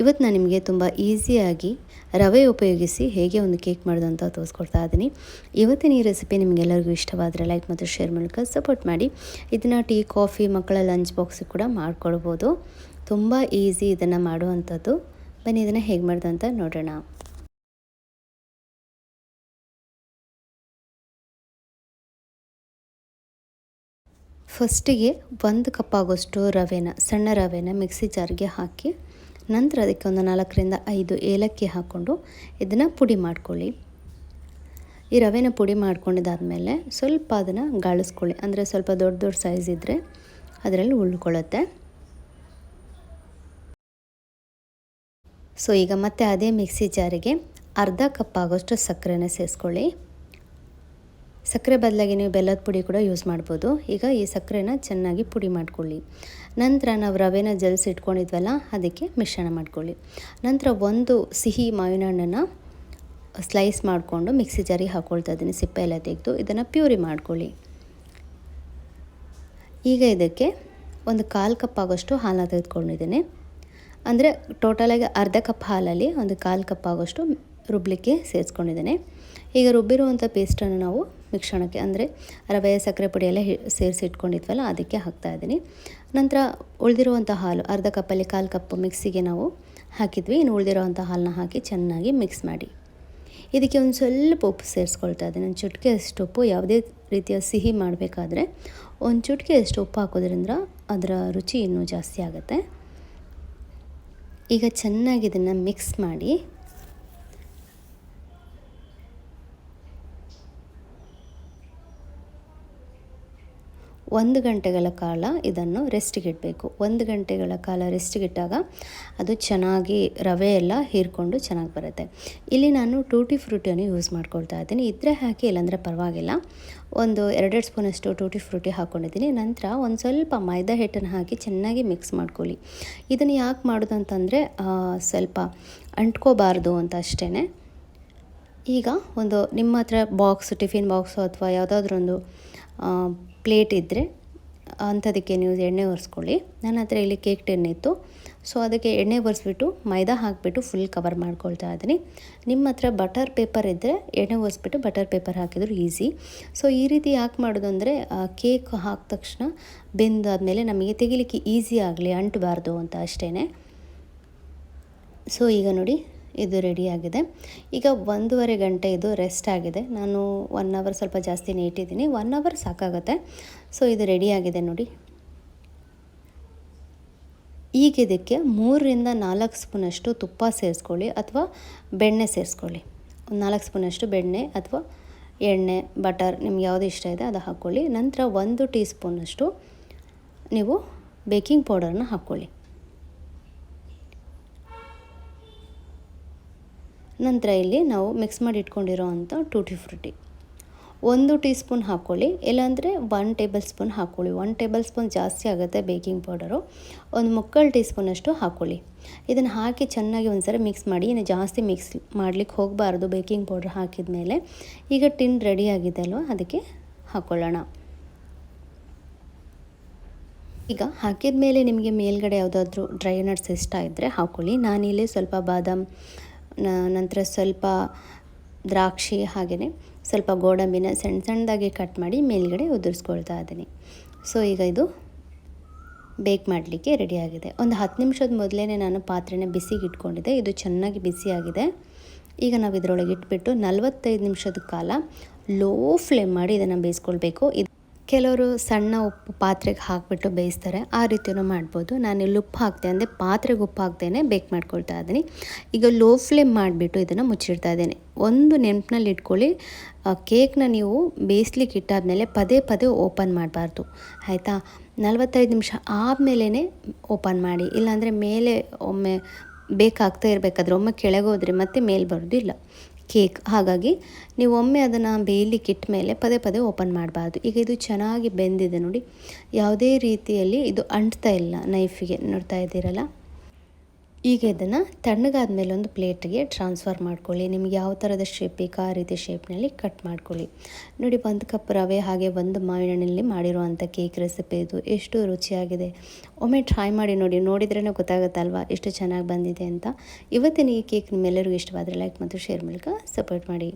ಇವತ್ತು ನಾನು ನಿಮಗೆ ತುಂಬ ಈಸಿಯಾಗಿ ರವೆ ಉಪಯೋಗಿಸಿ ಹೇಗೆ ಒಂದು ಕೇಕ್ ಮಾಡೋದು ಅಂತ ತೋರಿಸ್ಕೊಡ್ತಾ ಇದ್ದೀನಿ. ಇವತ್ತಿನ ಈ ರೆಸಿಪಿ ನಿಮಗೆಲ್ಲರಿಗೂ ಇಷ್ಟವಾದರೆ ಲೈಕ್ ಮತ್ತು ಶೇರ್ ಮೂಲಕ ಸಪೋರ್ಟ್ ಮಾಡಿ. ಇದನ್ನು ಟೀ, ಕಾಫಿ, ಮಕ್ಕಳ ಲಂಚ್ ಬಾಕ್ಸಿಗೆ ಕೂಡ ಮಾಡ್ಕೊಳ್ಬೋದು. ತುಂಬ ಈಸಿ ಇದನ್ನು ಮಾಡುವಂಥದ್ದು. ಬನ್ನಿ ಇದನ್ನು ಹೇಗೆ ಮಾಡೋದು ಅಂತ ನೋಡೋಣ. ಫಸ್ಟಿಗೆ ಒಂದು ಕಪ್ ಆಗೋಷ್ಟು ರವೆನ, ಸಣ್ಣ ರವೆನ ಮಿಕ್ಸಿ ಜಾರ್ಗೆ ಹಾಕಿ ನಂತರ ಅದಕ್ಕೆ ಒಂದು ನಾಲ್ಕರಿಂದ ಐದು ಏಲಕ್ಕಿ ಹಾಕ್ಕೊಂಡು ಇದನ್ನು ಪುಡಿ ಮಾಡ್ಕೊಳ್ಳಿ. ಈ ರವೆನ ಪುಡಿ ಮಾಡ್ಕೊಂಡಿದ್ದಾದಮೇಲೆ ಸ್ವಲ್ಪ ಅದನ್ನು ಗಾಳಿಸ್ಕೊಳ್ಳಿ. ಅಂದರೆ ಸ್ವಲ್ಪ ದೊಡ್ಡ ದೊಡ್ಡ ಸೈಜ್ ಇದ್ದರೆ ಅದರಲ್ಲಿ ಉಳ್ಕೊಳ್ಳುತ್ತೆ. ಸೊ ಈಗ ಮತ್ತೆ ಅದೇ ಮಿಕ್ಸಿ ಜಾರಿಗೆ ಅರ್ಧ ಕಪ್ ಆಗೋಷ್ಟು ಸಕ್ಕರೆನ ಸೇರಿಸ್ಕೊಳ್ಳಿ ಸಕ್ಕರೆ ಬದಲಾಗಿ ನೀವು ಬೆಲ್ಲದ ಪುಡಿ ಕೂಡ ಯೂಸ್ ಮಾಡ್ಬೋದು. ಈಗ ಈ ಸಕ್ಕರೆನ ಚೆನ್ನಾಗಿ ಪುಡಿ ಮಾಡ್ಕೊಳ್ಳಿ. ನಂತರ ನಾವು ರವೆನ ಜಲ್ಸಿ ಇಟ್ಕೊಂಡಿದ್ವಲ್ಲ, ಅದಕ್ಕೆ ಮಿಶ್ರಣ ಮಾಡ್ಕೊಳ್ಳಿ. ನಂತರ ಒಂದು ಸಿಹಿ ಮಾವಿನ ಹಣ್ಣನ್ನು ಸ್ಲೈಸ್ ಮಾಡಿಕೊಂಡು ಮಿಕ್ಸಿ ಜಾರಿ ಹಾಕ್ಕೊಳ್ತಾ ಇದ್ದೀನಿ, ಸಿಪ್ಪೆ ಎಲ್ಲ ತೆಗೆದು. ಇದನ್ನು ಪ್ಯೂರಿ ಮಾಡ್ಕೊಳ್ಳಿ. ಈಗ ಇದಕ್ಕೆ ಒಂದು ಕಾಲು ಕಪ್ ಆಗೋಷ್ಟು ಹಾಲನ್ನ ತೆಗೆದುಕೊಂಡಿದ್ದೀನಿ. ಅಂದರೆ ಟೋಟಲಾಗಿ ಅರ್ಧ ಕಪ್ ಹಾಲಲ್ಲಿ ಒಂದು ಕಾಲು ಕಪ್ ಆಗೋಷ್ಟು ರುಬ್ಲಿಕ್ಕೆ ಸೇರಿಸ್ಕೊಂಡಿದ್ದೇನೆ. ಈಗ ರುಬ್ಬಿರುವಂಥ ಪೇಸ್ಟನ್ನು ನಾವು ಮಿಶ್ರಣಕ್ಕೆ ಅಂದರೆ ರವೆ ಸಕ್ಕರೆ ಪುಡಿ ಎಲ್ಲ ಸೇರಿಸಿ ಇಟ್ಕೊಂಡಿದ್ವಲ್ಲ, ಅದಕ್ಕೆ ಹಾಕ್ತಾಯಿದ್ದೀನಿ ನಂತರ ಉಳಿದಿರುವಂಥ ಹಾಲು, ಅರ್ಧ ಕಪ್ಪಲ್ಲಿ ಕಾಲು ಕಪ್ಪು ಮಿಕ್ಸಿಗೆ ನಾವು ಹಾಕಿದ್ವಿ. ಇನ್ನು ಉಳಿದಿರುವಂಥ ಹಾಲನ್ನ ಹಾಕಿ ಚೆನ್ನಾಗಿ ಮಿಕ್ಸ್ ಮಾಡಿ. ಇದಕ್ಕೆ ಒಂದು ಸ್ವಲ್ಪ ಉಪ್ಪು ಸೇರಿಸ್ಕೊಳ್ತಾ ಇದ್ದೀನಿ. ಒಂದು ಚುಟ್ಕೆ ಅಷ್ಟು ಉಪ್ಪು, ಯಾವುದೇ ರೀತಿಯ ಸಿಹಿ ಮಾಡಬೇಕಾದ್ರೆ ಒಂದು ಚುಟ್ಕೆ ಅಷ್ಟು ಉಪ್ಪು ಹಾಕೋದ್ರಿಂದ ಅದರ ರುಚಿ ಇನ್ನೂ ಜಾಸ್ತಿ ಆಗುತ್ತೆ. ಈಗ ಚೆನ್ನಾಗಿ ಇದನ್ನು ಮಿಕ್ಸ್ ಮಾಡಿ ಒಂದು ಗಂಟೆಗಳ ಕಾಲ ಇದನ್ನು ರೆಸ್ಟಿಗೆ ಇಡಬೇಕು ಒಂದು ಗಂಟೆಗಳ ಕಾಲ ರೆಸ್ಟಿಗಿಟ್ಟಾಗ ಅದು ಚೆನ್ನಾಗಿ ರವೆ ಎಲ್ಲ ಹೀರ್ಕೊಂಡು ಚೆನ್ನಾಗಿ ಬರುತ್ತೆ. ಇಲ್ಲಿ ನಾನು ಟೂಟಿ ಫ್ರೂಟಿಯನ್ನು ಯೂಸ್ ಮಾಡ್ಕೊಳ್ತಾ ಇದ್ದೀನಿ. ಇದ್ರೆ ಹಾಕಿ, ಇಲ್ಲಾಂದರೆ ಪರವಾಗಿಲ್ಲ. ಒಂದು ಎರಡೆರಡು ಸ್ಪೂನಷ್ಟು ಟೂಟಿ ಫ್ರೂಟಿ ಹಾಕ್ಕೊಂಡಿದ್ದೀನಿ ನಂತರ ಒಂದು ಸ್ವಲ್ಪ ಮೈದಾ ಹಿಟ್ಟನ್ನು ಹಾಕಿ ಚೆನ್ನಾಗಿ ಮಿಕ್ಸ್ ಮಾಡ್ಕೊಳ್ಳಿ. ಇದನ್ನು ಯಾಕೆ ಮಾಡೋದು ಅಂತಂದರೆ ಸ್ವಲ್ಪ ಅಂಟ್ಕೋಬಾರ್ದು ಅಂತ ಅಷ್ಟೇ ಈಗ ಒಂದು ನಿಮ್ಮ ಹತ್ರ ಬಾಕ್ಸ್, ಟಿಫಿನ್ ಬಾಕ್ಸು ಅಥವಾ ಯಾವುದಾದ್ರೂ ಒಂದು ಪ್ಲೇಟ್ ಇದ್ದರೆ ಅಂಥದಕ್ಕೆ ನೀವು ಎಣ್ಣೆ ಒರೆಸ್ಕೊಳ್ಳಿ. ನನ್ನ ಹತ್ರ ಇಲ್ಲಿ ಕೇಕ್ ಟೆನ್ ಇತ್ತು. ಸೊ ಅದಕ್ಕೆ ಎಣ್ಣೆ ಒರೆಸ್ಬಿಟ್ಟು ಮೈದಾ ಹಾಕಿಬಿಟ್ಟು ಫುಲ್ ಕವರ್ ಮಾಡ್ಕೊಳ್ತಾ ಇದ್ದೀನಿ. ನಿಮ್ಮ ಹತ್ರ ಬಟರ್ ಪೇಪರ್ ಇದ್ದರೆ ಎಣ್ಣೆ ಒರೆಸ್ಬಿಟ್ಟು ಬಟರ್ ಪೇಪರ್ ಹಾಕಿದ್ರು ಈಸಿ ಸೊ ಈ ರೀತಿ ಯಾಕೆ ಮಾಡೋದು ಅಂದರೆ ಕೇಕ್ ಹಾಕಿದ ತಕ್ಷಣ ಬೆಂದಾದಮೇಲೆ ನಮಗೆ ತೆಗಿಲಿಕ್ಕೆ ಈಸಿ ಆಗಲಿ, ಅಂಟಬಾರ್ದು ಅಂತ ಅಷ್ಟೇ ಸೊ ಈಗ ನೋಡಿ. ಇದು ರೆಡಿಯಾಗಿದೆ ಈಗ ಒಂದೂವರೆ ಗಂಟೆ ಇದು ರೆಸ್ಟ್ ಆಗಿದೆ. ನಾನು ಒನ್ ಅವರ್ ಸ್ವಲ್ಪ ಜಾಸ್ತಿನೇ ಇಟ್ಟಿದ್ದೀನಿ ಒನ್ ಅವರ್ ಸಾಕಾಗುತ್ತೆ. ಸೊ ಇದು ರೆಡಿಯಾಗಿದೆ ನೋಡಿ. ಈಗ ಇದಕ್ಕೆ ಮೂರರಿಂದ ನಾಲ್ಕು ಸ್ಪೂನಷ್ಟು ತುಪ್ಪ ಸೇರಿಸ್ಕೊಳ್ಳಿ ಅಥವಾ ಬೆಣ್ಣೆ ಸೇರಿಸ್ಕೊಳ್ಳಿ. ಒಂದು ನಾಲ್ಕು ಸ್ಪೂನಷ್ಟು ಬೆಣ್ಣೆ ಅಥವಾ ಎಣ್ಣೆ, ಬಟರ್ ನಿಮ್ಗೆ ಯಾವುದು ಇಷ್ಟ ಇದೆ ಅದು ಹಾಕ್ಕೊಳ್ಳಿ. ನಂತರ ಒಂದು ಟೀ ಸ್ಪೂನಷ್ಟು ನೀವು ಬೇಕಿಂಗ್ ಪೌಡರ್ನ ಹಾಕ್ಕೊಳ್ಳಿ. ನಂತರ ಇಲ್ಲಿ ನಾವು ಮಿಕ್ಸ್ ಮಾಡಿ ಇಟ್ಕೊಂಡಿರೋ ಅಂಥ ಟೂಟಿ ಫ್ರೂಟಿ. ಒಂದು ಟೀ ಸ್ಪೂನ್ ಹಾಕ್ಕೊಳ್ಳಿ, ಇಲ್ಲಾಂದರೆ ಒನ್ ಟೇಬಲ್ ಸ್ಪೂನ್ ಹಾಕ್ಕೊಳ್ಳಿ. ಒನ್ ಟೇಬಲ್ ಸ್ಪೂನ್ ಜಾಸ್ತಿ ಆಗುತ್ತೆ ಬೇಕಿಂಗ್ ಪೌಡರು ಒಂದು ಮುಕ್ಕಾಲು ಟೀ ಸ್ಪೂನಷ್ಟು ಹಾಕ್ಕೊಳ್ಳಿ. ಇದನ್ನು ಹಾಕಿ ಚೆನ್ನಾಗಿ ಒಂದು ಸರಿ ಮಿಕ್ಸ್ ಮಾಡಿ, ಇನ್ನು ಜಾಸ್ತಿ ಮಿಕ್ಸ್ ಮಾಡಲಿಕ್ಕೆ ಹೋಗಬಾರ್ದು ಬೇಕಿಂಗ್ ಪೌಡ್ರ್ ಹಾಕಿದ ಮೇಲೆ ಈಗ ಟಿನ್ ರೆಡಿ ಆಗಿದೆ ಅಲ್ವ, ಅದಕ್ಕೆ ಹಾಕ್ಕೊಳ್ಳೋಣ. ಈಗ ಹಾಕಿದ ಮೇಲೆ ನಿಮಗೆ ಮೇಲ್ಗಡೆ ಯಾವುದಾದ್ರೂ ಡ್ರೈ ನಟ್ಸ್ ಇಷ್ಟ ಇದ್ದರೆ ಹಾಕ್ಕೊಳ್ಳಿ. ನಾನಿಲ್ಲಿ ಸ್ವಲ್ಪ ಬಾದಾಮ್ ನಂತರ ಸ್ವಲ್ಪ ದ್ರಾಕ್ಷಿ ಹಾಗೆಯೇ ಸ್ವಲ್ಪ ಗೋಡಂಬಿನ ಸಣ್ಣ ಸಣ್ಣದಾಗಿ ಕಟ್ ಮಾಡಿ ಮೇಲ್ಗಡೆ ಉದುರಿಸ್ಕೊಳ್ತಾ ಇದ್ದೀನಿ. ಸೊ ಈಗ ಇದು ಬೇಕ್ ಮಾಡಲಿಕ್ಕೆ ರೆಡಿಯಾಗಿದೆ ಒಂದು ಹತ್ತು ನಿಮಿಷದ ಮೊದಲೇ ನಾನು ಪಾತ್ರೆನ ಬಿಸಿಗೆ ಇಟ್ಕೊಂಡಿದ್ದೆ. ಇದು ಚೆನ್ನಾಗಿ ಬಿಸಿಯಾಗಿದೆ ಈಗ ನಾವು ಇದರೊಳಗೆ ಇಟ್ಬಿಟ್ಟು ನಲವತ್ತೈದು ನಿಮಿಷದ ಕಾಲ ಲೋ ಫ್ಲೇಮ್ ಮಾಡಿ ಇದನ್ನು ಬೇಯಿಸ್ಕೊಳ್ಬೇಕು. ಇದು ಕೆಲವರು ಸಣ್ಣ ಉಪ್ಪು ಪಾತ್ರೆಗೆ ಹಾಕಿಬಿಟ್ಟು ಬೇಯಿಸ್ತಾರೆ. ಆ ರೀತಿಯೂ ಮಾಡ್ಬೋದು. ನಾನು ಇಲ್ಲಿ ಉಪ್ಪು ಹಾಕ್ತೆ ಅಂದರೆ ಪಾತ್ರೆಗೆ ಉಪ್ಪು ಹಾಕ್ತೇನೆ ಬೇಕ್ ಮಾಡ್ಕೊಳ್ತಾ ಇದ್ದೀನಿ. ಈಗ ಲೋ ಫ್ಲೇಮ್ ಮಾಡಿಬಿಟ್ಟು ಇದನ್ನು ಮುಚ್ಚಿಡ್ತಾ ಇದ್ದೇನೆ. ಒಂದು ನೆನಪಿನಲ್ಲಿ ಇಟ್ಕೊಳ್ಳಿ. ಕೇಕ್ನ ನೀವು ಬೇಯಿಸ್ಲಿಕ್ಕೆ ಇಟ್ಟಾದಮೇಲೆ ಪದೇ ಪದೇ ಓಪನ್ ಮಾಡಬಾರ್ದು. ಆಯಿತಾ? ನಲವತ್ತೈದು ನಿಮಿಷ ಆದಮೇಲೆ ಓಪನ್ ಮಾಡಿ. ಇಲ್ಲಾಂದರೆ ಮೇಲೆ ಒಮ್ಮೆ ಬೇಕಾಗ್ತಾ ಇರಬೇಕಾದ್ರೆ ಒಮ್ಮೆ ಕೆಳಗೆ ಹೋದರೆ ಮತ್ತೆ ಮೇಲೆ ಬರೋದಿಲ್ಲ. ಕೇಕ್. ಹಾಗಾಗಿ ನೀವು ಒಮ್ಮೆ ಅದನ್ನು ಬೇಯಲಿಕ್ಕೆ ಇಟ್ಟ ಮೇಲೆ ಪದೇ ಪದೇ ಓಪನ್ ಮಾಡಬಾರ್ದು. ಈಗ ಇದು ಚೆನ್ನಾಗಿ ಬೆಂದಿದೆ ನೋಡಿ. ಯಾವುದೇ ರೀತಿಯಲ್ಲಿ ಇದು ಅಂಟ್ತಾ ಇಲ್ಲ ನೈಫಿಗೆ ನೋಡ್ತಾ ಇದ್ದೀರಲ್ಲ? ಈಗ ಇದನ್ನು ತಣ್ಣಗಾದ ಮೇಲೆ ಒಂದು ಪ್ಲೇಟಿಗೆ ಟ್ರಾನ್ಸ್ಫರ್ ಮಾಡ್ಕೊಳ್ಳಿ. ನಿಮ್ಗೆ ಯಾವ ಥರದ ಶೇಪ್ ಬೇಕು ಆ ರೀತಿ ಶೇಪ್ನಲ್ಲಿ ಕಟ್ ಮಾಡ್ಕೊಳ್ಳಿ. ನೋಡಿ, ಒಂದು ಕಪ್ ರವೆ ಹಾಗೆ ಒಂದು ಮಾವಿನಲ್ಲಿ ಮಾಡಿರುವಂಥ ಕೇಕ್ ರೆಸಿಪಿ ಇದು ಎಷ್ಟು ರುಚಿಯಾಗಿದೆ. ಒಮ್ಮೆ ಟ್ರೈ ಮಾಡಿ ನೋಡಿ ನೋಡಿದ್ರೇ ಗೊತ್ತಾಗುತ್ತಲ್ವಾ ಎಷ್ಟು ಚೆನ್ನಾಗಿ ಬಂದಿದೆ ಅಂತ. ಇವತ್ತಿನ ಈ ಕೇಕ್ ನಿಮ್ಮೆಲ್ಲರಿಗೂ ಇಷ್ಟವಾದರೆ ಲೈಕ್ ಮತ್ತು ಶೇರ್ ಮೂಲಕ ಸಪೋರ್ಟ್ ಮಾಡಿ.